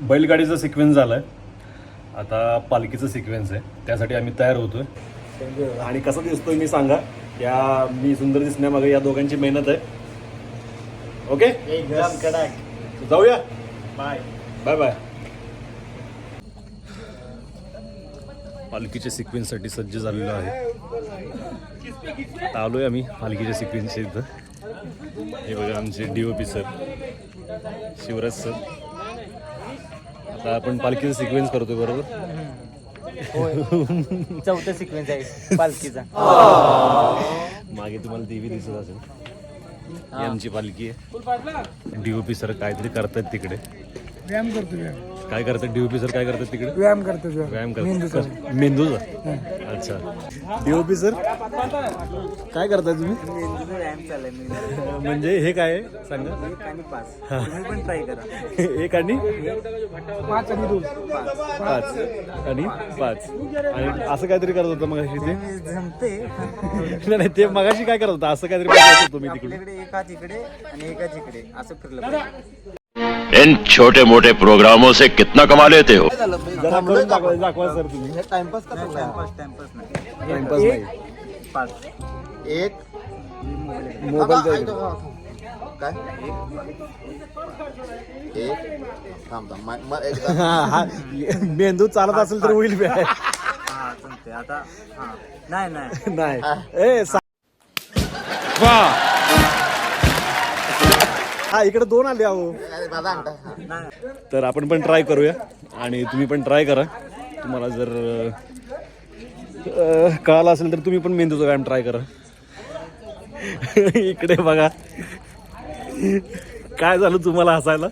बैलगाडीचा sequence झाला आहे आता पालखीचा सिक्वेन्स आहे. त्यासाठी आम्ही तयार होतोय. आणि कसा दिसतोय मी सांगा. या मी सुंदर दिसण्यामागे या दोघांची मेहनत आहे. ओके एकदम कडक. जाऊया. बाय. बाय बाय पालखीच्या सिक्वेन्ससाठी सज्ज झालेलो आहे. आता आलोय आम्ही पालखीच्या सिक्वेन्सच्या इथं. हे बघा आमचे D O P sir Shivraj sir आता आपण पालखीचा सिक्वेन्स करतोय बरोबर? चौथा सिक्वेन्स आहे पालखीचा. मागे तुम्हाला देवी दिसत असेल. ही आमची पालखी आहे. डीओपी सर काहीतरी करतायत तिकडे. व्यायाम करतो व्यायाम. काय करतात? डीओपी सर काय करतात तिकडे? व्यायाम करतो व्यायाम. मेंदूचा. करतात. मेंदूचा अच्छा. डीओपी सर काय करताय तुम्ही? व्यायाम चाललाय मी म्हणजे हे काय आहे? सांगा. एक आणि पाच तुम्ही पण ट्राय करा एक आणि? पाच आणि दोन. पाच. आणि पाच. आणि असं काहीतरी करत होतं मग ते? मी जमते नाही, नाही ते मगाशी काय करत होतं? असं काहीतरी बघत होतो मी तिकडे? आपल्याकडे आणि असं फिरलं पाहिजे. इन छोटे मोटे प्रोग्रामों से कितना कमा लेते हो? टाइमपास एक मोबाईल काय? एक थांब थांब मा- मा- एकदा मेंदू चालत असेल तर होईल बे. हा आता हा. नाही नाही. नाही. ए सा- हा इकडे दोन आले अहो. तर आपण पण ट्राय करूया आणि तुम्ही पण ट्राय करा. तुम्हाला जर कळालं असेल तर तुम्ही पण मेंदूचा व्यायाम ट्राय करा. इकडे बघा. काय झालं तुम्हाला हसायला?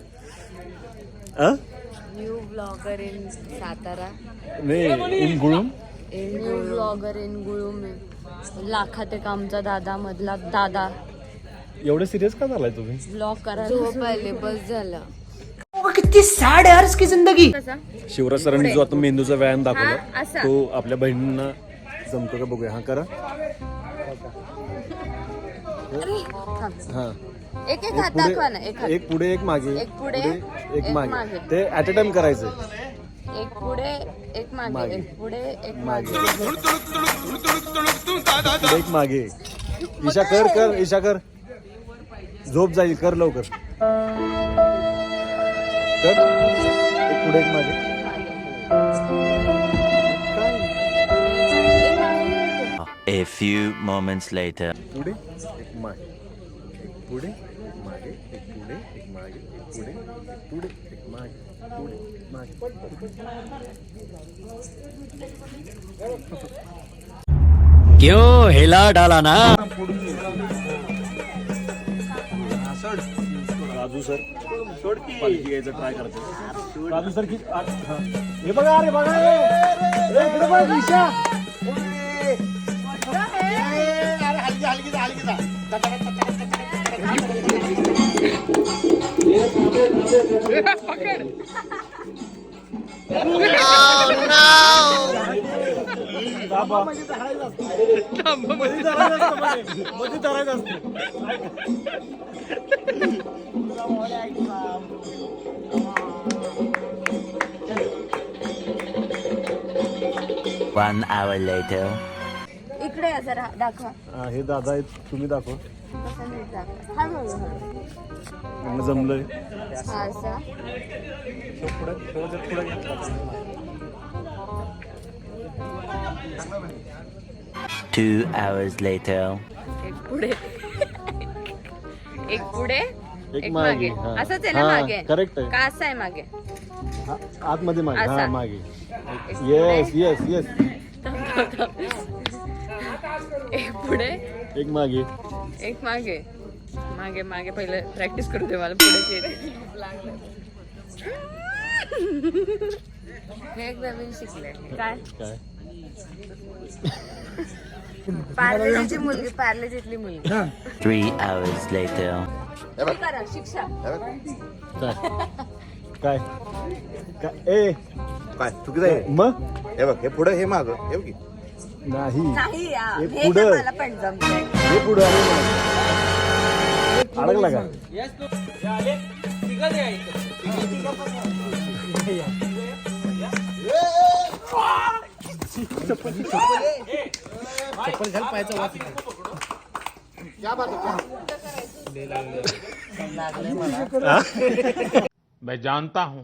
New blogger in Satara. नाही in Gulum? New blogger in Gulum लाखात एक आमचा दादा मधला दादा. एवढे सिरियस का झालाय तुम्ही? करायला. पहिले बस झालं. शिवराज सरांनी जो आता मेंदूचा व्यायाम दाखवला. तो आपल्या बहिणींना जमतो का बघूया. हा करा. हा. एक एक एक हात दाखवा ना पुढे एक हात. एक पुढे एक मागे. एक पुढे, एक मागे. ते ऍट अ टाइम करायचं एक पुढे एक मागे. एक पुढे एक मागे. एक मागे. ईशा कर कर ईशा कर. झोप जाईल कर लवकर. कर. एक पुढे एक मागे. A few moments later. पुढे एक मागे. एक पुढे एक मागे एक पुढे एक मागे एक पुढे एक पुढे एक मागे पुढे मागे. क्यों हिला डाला ना? राजू सर पालखी घ्यायचं ट्राय करतो राजू सर की आ- हा. हे बघा अरे बघा ए, ए, इकडे बघ, ईशा. दाबा. मध्ये धरायचं असतं मध्ये. मध्ये धरायचं असतं. One hour later. इकडे या जरा दाखवा. हा, हे दादा आहेत तुम्ही दाखवा. कसं नीट दाखवा हळू हळू यांना जमलंय हा असा Two hours later. एक पुढे. एक पुढे एक मागे. असंच आहे ना मागे? correct आहे. का असं आहे मागे? आतमध्ये मागे हा. मागे. एक येस येस येस एक पुढे. एक मागे. एक मागे. मागे मागे. पहिलं प्रॅक्टिस करू दे मला पुढे हे एक नवीन शिकले. काय काय? पार्लेजीची मुलगी पार्लेजीतली मुलगी. Three hours later. हे करा शिक्षा. काय? काय? काय ए. काय चुकीचं आहे? मग? हे बघ हे पुढे हे माग. हे बघ की. नाही. नाही हे. हे पुढं. मला पण जमतंय. हे पुढे आणि मागे. अडकला का मैं जानता हूं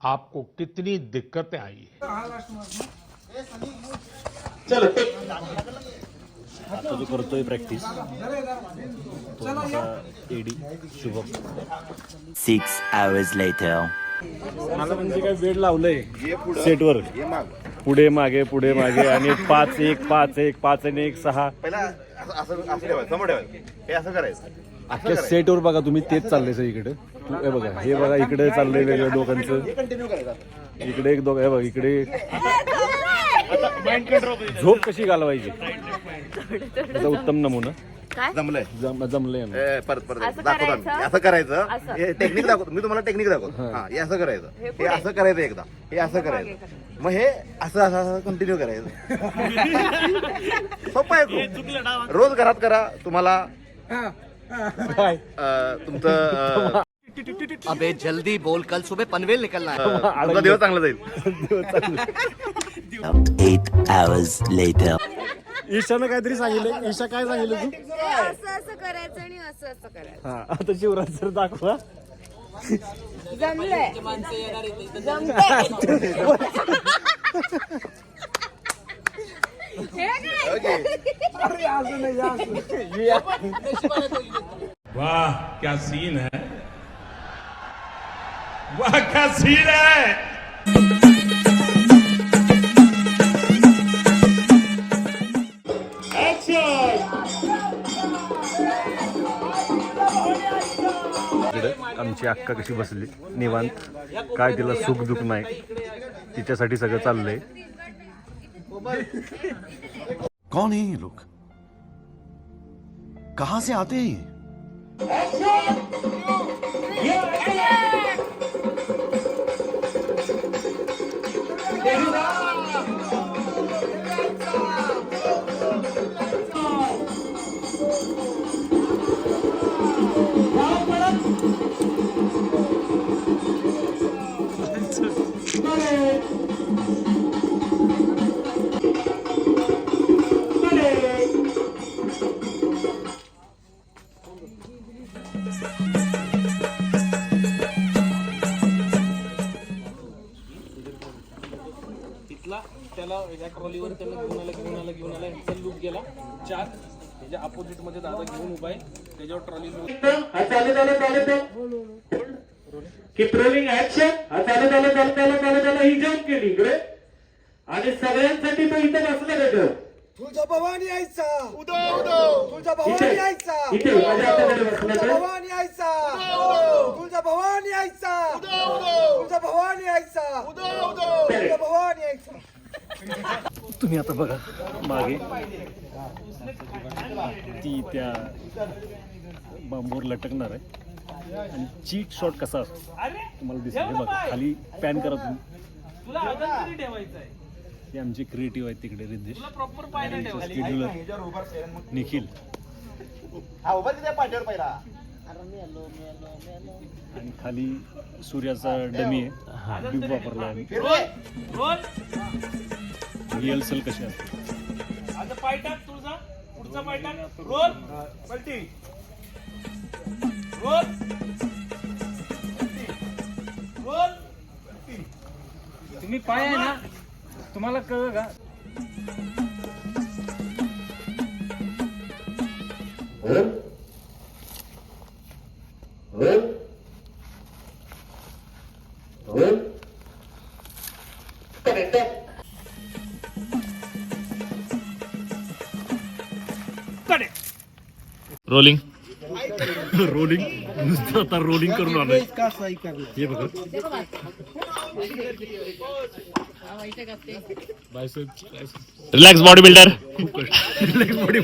आपको कितनी दिक्कतें आई है। आता जो करतोय प्रॅक्टिस। तो आमचा एडी मला म्हणजे काय वेळ लावलंय. सेटवर. हे माग पुढे मागे पुढे मागे आणि पाच एक पाच एक पाच आणि एक सहा. पहिला असं असं असं ठेवायचं समोर ठेवायचं. हे असं करायचं. असं अख्ख्या करायचं. सेटवर बघा तुम्ही तेच चाललंय सर इकडे. तू हे बघा हे बघा इकडे चाललंय वेगळं हे कंटिन्यू करायचं. इकडे एक दोघ हे बघा इकडे झोप कशी घालवायची? त्याचा उत्तम नमुना. काय? जमलंय. जम- जमलंय ना. ए, परत परत. असं दाखवतो करायचं? आम्ही. असं करायचं. असं. हे टेक्निक दाखवतो मी तुम्हाला टेक्निक दाखवतो. हा. हे असं करायचं. हे असं करायचं एकदा. हे असं करायचं. मग हे असं असं असं कंटिन्यू करायचं. सोपं आहे खूप. रोज घरात करा. तुम्हाला काय अं, तुमचं अबे जल्दी बोल. कल सुबह पनवेल निकलना है. अं, तुमचा दिवस चांगला जाईल. दिवस चांगले. Eight hours later. ईशानं काहीतरी सांगितलं. ईशा काय सांगितलं तू? असं असं करायचं आणि असं असं करायचं. हा आता शिवराज सर दाखवा. जमलंय. जमतंय. हे काय? वाह क्या सीन है? वाह क्या सीन है? इकडे आमची अक्का कशी बसली? निवांत. काय तिला सुख दुख नाही. तिच्यासाठी सगळं चाललंय. कौन है ये लोग? कहां से आते हैं आला ह्याचा लूक गेला. चार त्याच्या अपोजिटमध्ये दादा घेऊन उभा आहे. त्याच्यावर ट्रॉली की ट्रोलिंग ऍक्शन चालू झालं चालू झालं चालू झालं ही जॉब केली इकडे. आणि सगळ्यांसाठी तो इथं बसला आहे तुझा भवानी आईचा. उदो उदो तुझा भवानी आईचा. इथे माझ्या बसला. भवानी आईचा तुझा भवानी आईचा तुझा भवानी आईचा तुझा भवानी आईचा तुम्ही आता बघा. मागे. ती त्या बांबूवर लटकणार आहे. आणि चीट शॉट कसा असतो? तुम्हाला दिसेल. हे बघा खाली पॅन करा तुम्ही. तुला अजून तरी ठेवायचं आहे. ते आमचे क्रिएटिव्ह आहेत तिकडे रिद्धेश शेड्युलर निखिल. हा आणि खाली सूर्याचा डमी आहे. डीप वापरला रिहर्सल कशी असते? आता पाय टाक तुझा पुढचा पाय टाक. रोल पलटी. रोल रोल तुम्ही पाय आहे ना तुम्हाला कळ का? रोलिंग रोलिंग नुसतं आता रोलिंग करून आलोय. हे बघा. रिलैक्स बॉडी बिल्डर कष्ट. बॉडी